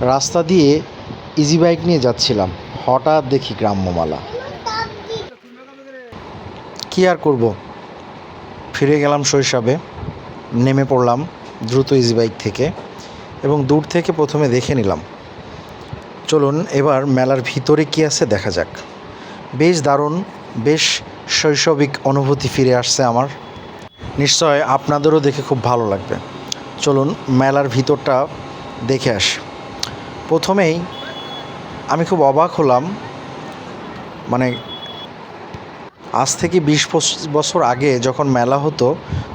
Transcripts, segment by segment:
রাস্তা দিয়ে easy bike নিয়ে যাচ্ছিলাম। হঠাৎ দেখি গ্রাম্যমালা কি আর করব? ফিরে গেলাম শৈশবে, নেমে পড়লাম দ্রুত ইজি বাইক থেকে এবং দূর থেকে প্রথমে দেখে নিলাম। চলুন এবার মেলার ভিতরে কী আছে দেখা যাক। বেশ দারুণ, বেশ শৈশবিক অনুভূতি ফিরে আসছে আমার। নিশ্চয় আপনাদেরও দেখে খুব ভালো লাগবে। চলুন মেলার ভিতরটা দেখে আসি। প্রথমেই আমি খুব অবাক হলাম। মানে আজ থেকে বিশ বছর আগে যখন মেলা হতো,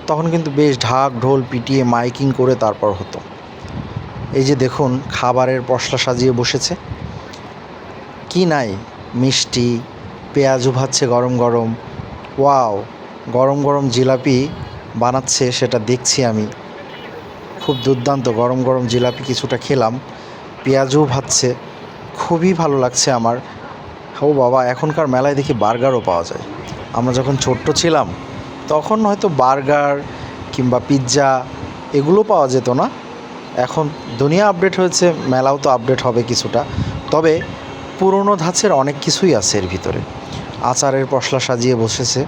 তখন কিন্তু বেশ ঢাক, ঢোল, পিটিয়ে, মাইকিং করে তারপর হতো। এই যে দেখুন, খাবারের পশলা সাজিয়ে বসেছে। কি নাই, মিষ্টি, পেঁয়াজু ভাজছে গরম গরম। ওয়াও, গরম গরম জিলাপি বানাচ্ছে, সেটা দেখছি আমি। খুব দুর্দান্ত, গরম গরম জিলাপি কিছুটা খেলাম। পেঁয়াজও ভাজছে। খুবই ভালো লাগছে আমার। ও বাবা, এখনকার মেলায় দেখি বার্গারও পাওয়া যায়। আমরা যখন ছোট্ট ছিলাম, তখন হয়তো বার্গার কিংবা পিৎজা এগুলো পাওয়া যেত না। এখন দুনিয়া আপডেট হয়েছে, মেলাও তো আপডেট হবে কিছুটা। তবে পুরনো ধাঁচের অনেক কিছুই আছে এর ভিতরে। আচারের পশলা সাজিয়ে বসেছে।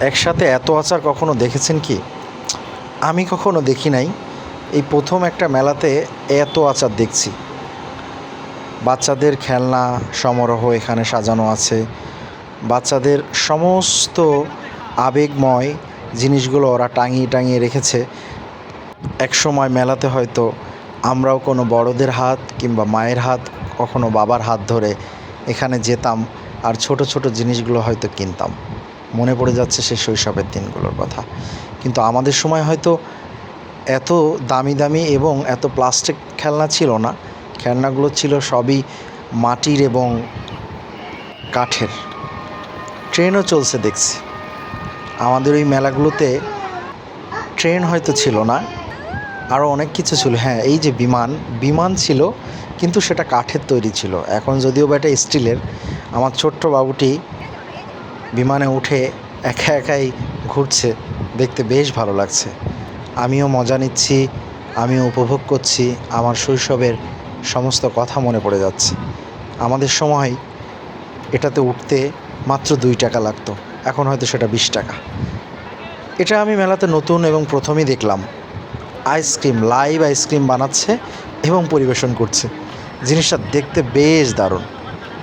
একসাথে এত আচার কখনো দেখেছেন কি? আমি কখনো দেখি নাই। এই প্রথম একটা মেলাতে এত আচার দেখছি। বাচ্চাদের খেলনা, সমারোহ এখানে সাজানো আছে। বাচ্চাদের সমস্ত আবেগময় জিনিসগুলো ওরা টাঙিয়ে টাঙিয়ে রেখেছে। এক সময় মেলাতে হয়তো আমরাও কোনো বড়দের হাত কিংবা মায়ের হাত, কখনো বাবার হাত ধরে এখানে যেতাম আর ছোট ছোট জিনিসগুলো হয়তো কিনতাম। মনে পড়ে যাচ্ছে সেই শৈশবের দিনগুলোর কথা। কিন্তু আমাদের সময় হয়তো এত দামি দামি এবং এত প্লাস্টিক খেলনা ছিল না। খেলনাগুলো ছিল সবই মাটির এবং কাঠের। ট্রেনও চলছে দেখছি। আমাদের ওই মেলাগুলোতে ট্রেন হয়তো ছিল না। আরও অনেক কিছু ছিল। হ্যাঁ এই যে বিমান বিমান ছিল, কিন্তু সেটা কাঠের তৈরি ছিল। এখন যদিও বা এটা স্টিলের, আমার ছোট্ট বাবুটি বিমানে উঠে একা একাই ঘুরছে। দেখতে বেশ ভালো লাগছে। আমিও মজা নিচ্ছি, আমিও উপভোগ করছি, আমার শৈশবের সমস্ত কথা মনে পড়ে যাচ্ছে। আমাদের সময় এটাতে উঠতে মাত্র দুই টাকা লাগতো, এখন হয়তো সেটা বিশ টাকা। এটা আমি মেলাতে নতুন এবং প্রথমেই দেখলাম। আইসক্রিম, লাইভ আইসক্রিম বানাচ্ছে এবং পরিবেশন করছে। জিনিসটা দেখতে বেশ দারুণ,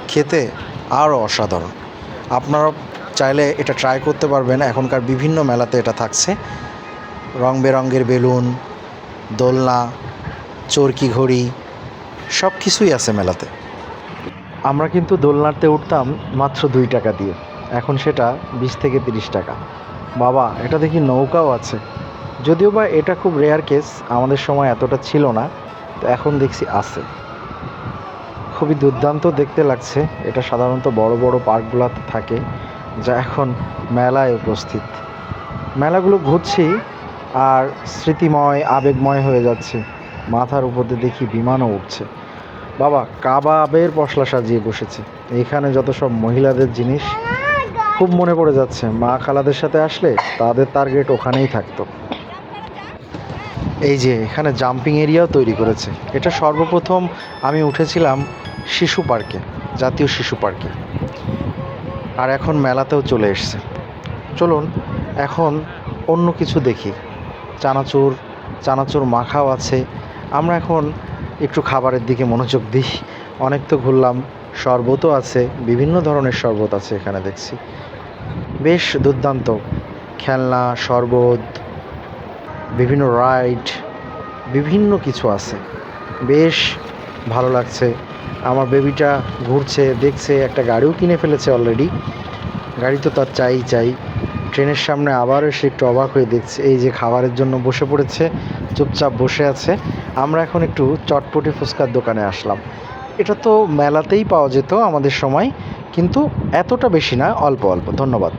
খেতে আরও অসাধারণ। আপনারা চাইলে এটা ট্রাই করতে পারবেন, এখনকার বিভিন্ন মেলাতে এটা থাকছে। রং বেরঙের বেলুন, দোলনা, চরকি ঘড়ি, সব কিছুই আছে মেলাতে। আমরা কিন্তু দোলনাতে উঠতাম মাত্র দুই টাকা দিয়ে। এখন সেটা বিশ থেকে তিরিশ টাকা। বাবা, এটা দেখি নৌকাও আছে। যদিও বা এটা খুব রেয়ার কেস আমাদের সময় এতটা ছিল না, তো এখন দেখছি আছে। খুবই দুর্দান্ত দেখতে লাগছে। এটা সাধারণত বড় বড় পার্কগুলোতে থাকে, যা এখন মেলায় উপস্থিত। মেলাগুলো ঘুরছি আর স্মৃতিময়, আবেগময় হয়ে যাচ্ছে। মাথার উপর দিয়ে দেখি বিমানও উঠছে। বাবা কাবাবের পশলা সাজিয়ে বসেছে। এখানে যত সব মহিলাদের জিনিস, খুব মনে পড়ে যাচ্ছে। মা খালাদের সাথে আসলে তাদের টার্গেট ওখানেই থাকতো। এই যে, এখানে জাম্পিং এরিয়াও তৈরি করেছে। এটা সর্বপ্রথম আমি উঠেছিলাম শিশু পার্কে জাতীয় শিশু পার্কে আর এখন মেলাতেও চলে এসছে। চলুন, এখন অন্য কিছু দেখি। চানাচুর চানাচুর মাখাও আছে। আমরা এখন একটু খাবারের দিকে মনোযোগ দিই। অনেক তো ঘুরলাম, শরবতও আছে, বিভিন্ন ধরনের শরবত আছে এখানে দেখছি। বেশ দুর্দান্ত। খেলনা, শরবত, বিভিন্ন রাইড, বিভিন্ন কিছু আছে। বেশ ভালো লাগছে। আমার বেবিটা ঘুরছে, দেখছে, একটা গাড়িও কিনে ফেলেছে অলরেডি গাড়ি তো তার চাই চাই। ট্রেনের সামনে আবারও সে একটু অবাক হয়ে দেখছে, এই যে খাবারের জন্য বসে পড়েছে, চুপচাপ বসে আছে। আমরা এখন একটু চটপটি ফুচকার দোকানে আসলাম। এটা তো মেলাতেই পাওয়া যেত আমাদের সময়, কিন্তু এতটা বেশি না, অল্প অল্প। ধন্যবাদ।